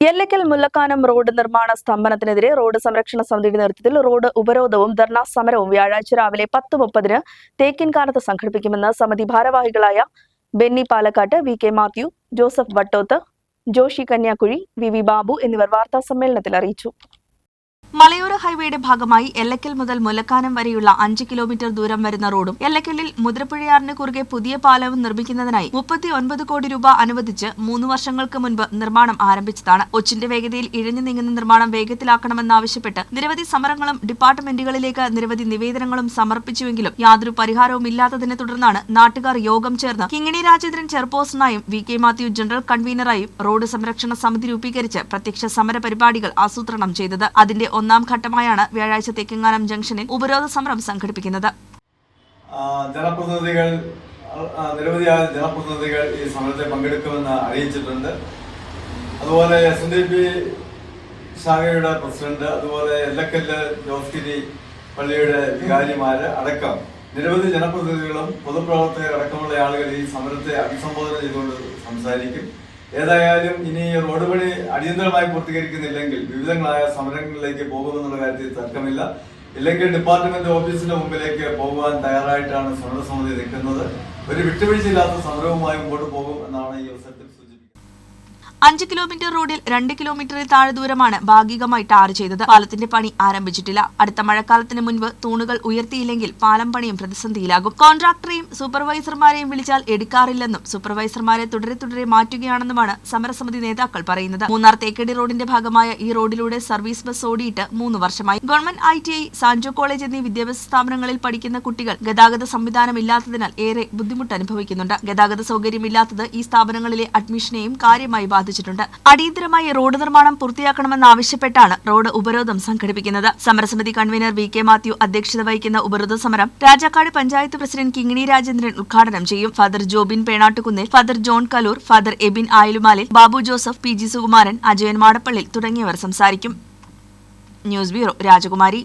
എല്ലക്കൽ Mullakkanam road നിർമ്മാണ സ്തംഭനത്തിനെതിരെ road സംരക്ഷണ സമിതിയുടെ നേതൃത്വത്തിൽ റോഡ് ഉപരോധവും ധർണാ സമരവും വ്യാഴാഴ്ച രാവിലെ പത്ത് മുപ്പതിന് തേക്കിൻകാലത്ത് സംഘടിപ്പിക്കുമെന്ന് സമിതി ഭാരവാഹികളായ Benny Palakkattu V K Mathew Joseph Vattoth Joshi Kanyakuzhi V V Babu എന്നിവർ വാർത്താ സമ്മേളനത്തിൽ അറിയിച്ചു. മലയോര ഹൈവേയുടെ ഭാഗമായി എല്ലക്കൽ മുതൽ മുലക്കാനം വരെയുള്ള അഞ്ച് കിലോമീറ്റർ ദൂരം വരുന്ന റോഡും എല്ലക്കല്ലിൽ മുതിരപ്പുഴയാറിന് കുറുകെ പുതിയ പാലവും നിർമ്മിക്കുന്നതിനായി മുപ്പത്തി ഒൻപത് കോടി രൂപ അനുവദിച്ച് മൂന്ന് വർഷങ്ങൾക്ക് മുൻപ് നിർമ്മാണം ആരംഭിച്ചതാണ്. ഒച്ചിന്റെ വേഗതയിൽ ഇഴഞ്ഞു നീങ്ങുന്ന നിർമ്മാണം വേഗത്തിലാക്കണമെന്നാവശ്യപ്പെട്ട് നിരവധി സമരങ്ങളും ഡിപ്പാർട്ട്മെന്റുകളിലേക്ക് നിരവധി നിവേദനങ്ങളും സമർപ്പിച്ചുവെങ്കിലും യാതൊരു പരിഹാരവും ഇല്ലാത്തതിനെ തുടർന്നാണ് നാട്ടുകാർ യോഗം ചേർന്ന് കിങ്ങിണി രാജേന്ദ്രൻ ചെയർപേഴ്സണായും വി കെ മാത്യു ജനറൽ കൺവീനറായും റോഡ് സംരക്ഷണ സമിതി രൂപീകരിച്ച് പ്രത്യക്ഷ സമര പരിപാടികൾ ആസൂത്രണം ചെയ്തത്. അതിന്റെ ഒന്നാം ഘട്ടമായാണ് വ്യാഴാഴ്ച തെക്കിങ്ങാനം ജംഗ്ഷനിൽ ഉപരോധ സമരം സംഘടിപ്പിക്കുന്നത്. ജനപ്രതിനിധികൾ നിരവധി ജനപ്രതിനിധികൾ ഈ സമരത്തിൽ പങ്കെടുക്കുമെന്ന് അറിയിച്ചിട്ടുണ്ട്. അതുപോലെ എസ് ഡി പി ശാഖയുടെ പ്രസിഡന്റ് അതുപോലെ എല്ലക്കല്ല് ജോസ്ഗിരി പള്ളിയുടെ വികാരിമാര് അടക്കം നിരവധി ജനപ്രതിനിധികളും പൊതുപ്രവർത്തകർ അടക്കമുള്ള ആളുകൾ ഈ സമരത്തെ അഭിസംബോധന ചെയ്തുകൊണ്ട് സംസാരിക്കും. ഏതായാലും ഇനി റോഡ് പണി അടിയന്തരമായി പൂർത്തീകരിക്കുന്നില്ലെങ്കിൽ വിവിധങ്ങളായ സമരങ്ങളിലേക്ക് പോകുമെന്നുള്ള കാര്യത്തിൽ തർക്കമില്ല. ഇല്ലെങ്കിൽ ഡിപ്പാർട്ട്മെന്റ് ഓഫീസിന്റെ മുമ്പിലേക്ക് പോകുവാൻ തയ്യാറായിട്ടാണ് സമരസമിതി നിൽക്കുന്നത്. ഒരു വിട്ടുവീഴ്ചയില്ലാത്ത സമരവുമായി മുമ്പോട്ട് പോകും എന്നാണ് ഈ അവസരത്തിൽ അഞ്ച് കിലോമീറ്റർ റോഡിൽ രണ്ട് കിലോമീറ്ററിൽ താഴെ ദൂരമാണ് ഭാഗികമായി ടാർ ചെയ്തത്. പാലത്തിന്റെ പണി ആരംഭിച്ചിട്ടില്ല. അടുത്ത മഴക്കാലത്തിന് മുൻപ് തൂണുകൾ ഉയർത്തിയില്ലെങ്കിൽ പാലം പണിയും പ്രതിസന്ധിയിലാകും. കോൺട്രാക്ടറെയും സൂപ്പർവൈസർമാരെയും വിളിച്ചാൽ എടുക്കാറില്ലെന്നും സൂപ്പർവൈസർമാരെ തുടരെ തുടരെ മാറ്റുകയാണെന്നുമാണ് സമരസമിതി നേതാക്കൾ പറയുന്നത്. മൂന്നാർ തേക്കടി റോഡിന്റെ ഭാഗമായ ഈ റോഡിലൂടെ സർവീസ് ബസ് ഓടിയിട്ട് മൂന്ന് വർഷമായി. Government I T Sanjo college എന്നീ വിദ്യാഭ്യാസ സ്ഥാപനങ്ങളിൽ പഠിക്കുന്ന കുട്ടികൾ ഗതാഗത സംവിധാനം ഇല്ലാത്തതിനാൽ ഏറെ ബുദ്ധിമുട്ട് അനുഭവിക്കുന്നുണ്ട് ഗതാഗത സൗകര്യമില്ലാത്തത് ഈ സ്ഥാപനങ്ങളിലെ അഡ്മിഷനെയും കാര്യമായി ബാധിച്ചിട്ടുണ്ട്. അടിയന്തരമായി റോഡ് നിർമ്മാണം പൂർത്തിയാക്കണമെന്നാവശ്യപ്പെട്ടാണ് റോഡ് ഉപരോധം സംഘടിപ്പിക്കുന്നത്. സമരസമിതി കൺവീനർ വി കെ മാത്യു അധ്യക്ഷത വഹിക്കുന്ന ഉപരോധ സമരം രാജാക്കാട് പഞ്ചായത്ത് പ്രസിഡന്റ് കിങ്ങിണി രാജേന്ദ്രൻ ഉദ്ഘാടനം ചെയ്യും. Father Jobin Penattukunnil father John Kaloor father Abin Ayilumalil Babu Joseph P G Sukumaran Ajayan Madappallil തുടങ്ങിയവർ സംസാരിക്കും. ന്യൂസ് ബ്യൂറോ രാജകുമാരി.